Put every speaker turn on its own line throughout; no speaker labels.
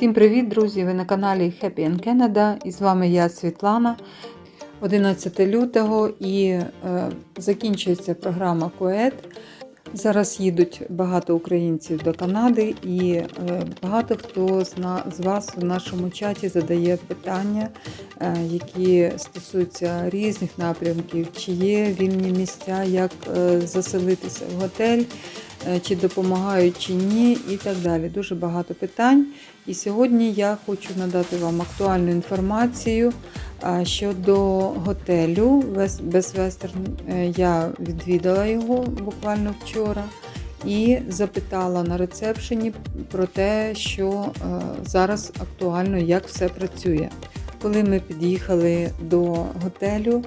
Всім привіт, друзі! Ви на каналі Happy in Canada і з вами я Світлана. 11 лютого і е, закінчується програма КОЕД. Зараз їдуть багато українців до Канади, і е, багато хто з, з вас в нашому чаті задає питання, е, які стосуються різних напрямків, чи є вільні місця, як е, заселитися в готель, чи допомагають, чи ні, і так далі. Дуже багато питань. І сьогодні я хочу надати вам актуальну інформацію щодо готелю Best Е, Я відвідала його буквально вчора і запитала на рецепшені про те, що е, зараз актуально, як все працює. Коли ми під'їхали до готелю,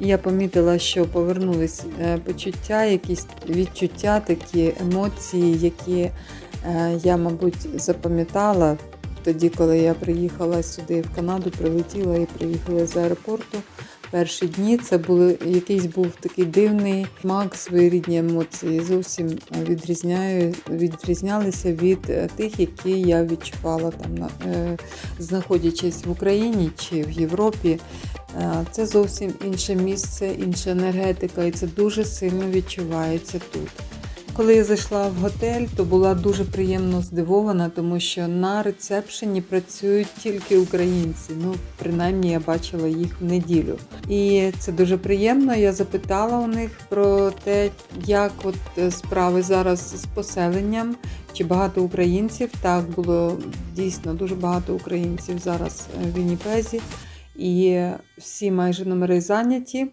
я помітила, що повернулись е, почуття, якісь відчуття, такі емоції, які е, я, мабуть, запам'ятала тоді, коли я приїхала сюди в Канаду, прилетіла і приїхала з аеропорту. Перші дні це були якийсь був такий дивний смак, своєрідні емоції. Зовсім відрізняю, відрізнялися від е, тих, які я відчувала там, на- знаходячись в Україні чи в Європі. Е, Це зовсім інше місце, інша енергетика, і це дуже сильно відчувається тут. Коли я зайшла в готель, то була дуже приємно здивована, тому що на рецепшені працюють тільки українці. Ну, принаймні, я бачила їх в неділю. І це дуже приємно. Я запитала у них про те, як от е, справи зараз з поселенням, чи багато українців. Так було дійсно дуже багато українців зараз е, в Вінніпезі, і всі майже номери зайняті.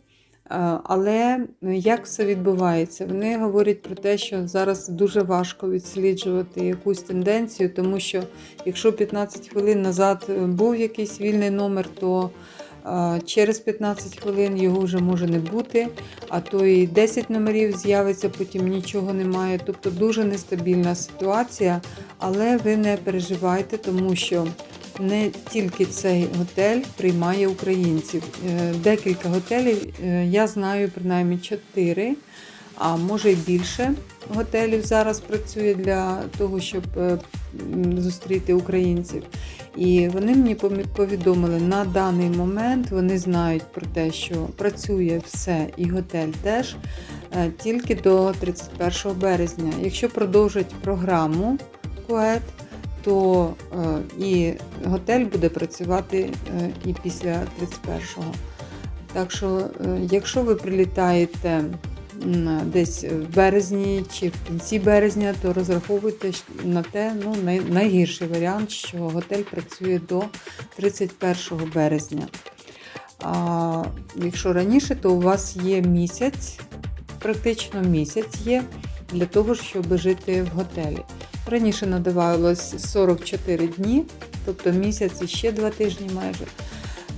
Е, Але як все відбувається? Вони говорять про те, що зараз дуже важко відсліджувати якусь тенденцію, тому що якщо 15 хвилин назад е, був якийсь вільний номер, то е, через 15 хвилин його вже може не бути, а то і 10 номерів з'явиться, потім нічого немає. Тобто дуже нестабільна ситуація, але ви не переживайте, тому що не тільки цей готель приймає українців. Е, Декілька готелів, е, я знаю принаймні чотири, а може й більше готелів зараз працює для того, щоб е, зустріти українців. І вони мені повідомили, на даний момент вони знають про те, що працює все і готель теж тільки до 31 березня. Якщо продовжать програму КУЕТ, то е, і готель буде працювати е, і після 31-го. Так що, е, якщо ви прилітаєте десь в березні чи в кінці березня, то розраховуйте на те, ну, най- найгірший варіант, що готель працює до 31 березня. А якщо раніше, то у вас є місяць, практично місяць є для того, щоб жити в готелі. Раніше надавалось 44 дні, тобто місяць і ще 2 тижні майже.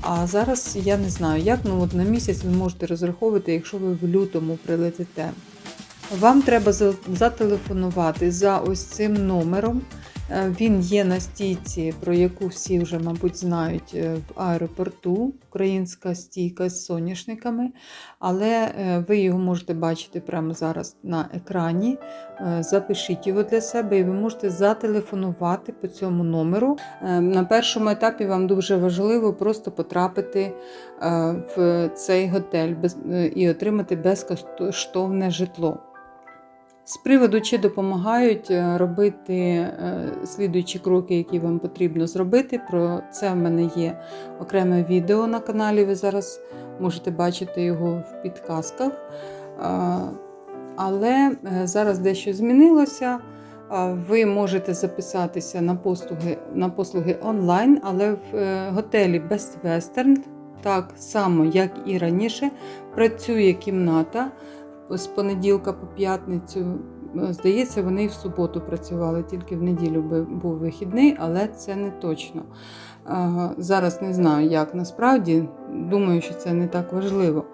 А зараз я не знаю, як ну от на місяць ви можете розраховувати, якщо ви в лютому прилетите. Вам треба зателефонувати за ось цим номером. Е, Він є на стійці, про яку всі вже, мабуть, знають е, в аеропорту. Українська стійка з соняшниками. Але е, ви його можете бачити прямо зараз на екрані. Запишіть його для себе і ви можете зателефонувати по цьому номеру. На першому етапі вам дуже важливо просто потрапити в цей готель і отримати безкоштовне житло. З приводу, чи допомагають е, робити е, слідуючі кроки, які вам потрібно зробити. Про це в мене є окреме відео на каналі. Ви зараз можете бачити його в підказках. Але е, зараз дещо змінилося. Ви можете записатися на послуги, на послуги онлайн, але в готелі Best Western, так само, як і раніше, працює кімната з понеділка по п'ятницю. Е, Здається, вони і в суботу працювали, тільки в неділю був вихідний, але це не точно. Зараз не знаю, як насправді. Думаю, що це не так важливо.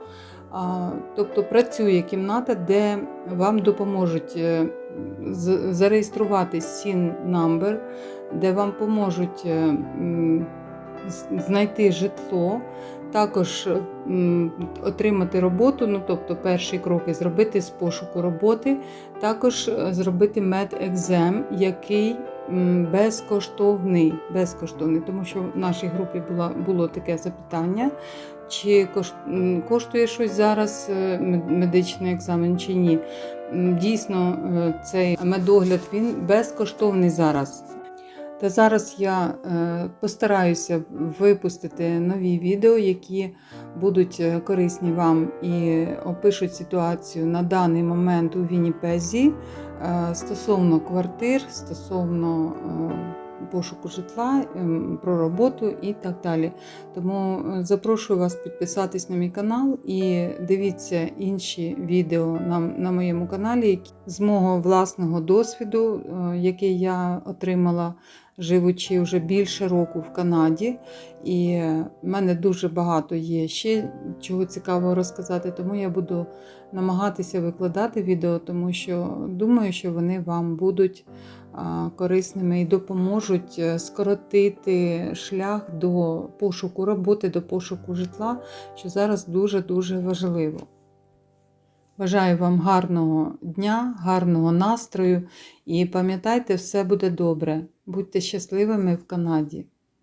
Тобто працює кімната, де вам допоможуть е, зареєструвати SIN number, де вам поможуть е, знайти житло, також отримати роботу, ну тобто перші кроки зробити з пошуку роботи, також е, зробити медекзем, який безкоштовний. безкоштовний, тому що в нашій групі було, було таке запитання, чи коштує щось зараз е, медичний екзамен чи ні. Дійсно, е, цей медогляд він безкоштовний зараз. Та зараз я е, постараюся випустити нові відео, які будуть е, корисні вам і опишуть ситуацію на даний момент у Вінніпезі е, стосовно квартир, стосовно пошуку житла, ем, про роботу і так далі. Тому запрошую вас підписатись на мій канал і дивіться інші відео на, на моєму каналі з мого власного досвіду, який я отримала живучи вже більше року в Канаді. І в мене дуже багато є ще чого цікавого розказати, тому я буду намагатися викладати відео, тому що думаю, що вони вам будуть корисними і допоможуть е, скоротити шлях до пошуку роботи, до пошуку житла, що зараз дуже-дуже важливо. Бажаю вам гарного дня, гарного настрою і пам'ятайте, все буде добре. Будьте щасливими в Канаді.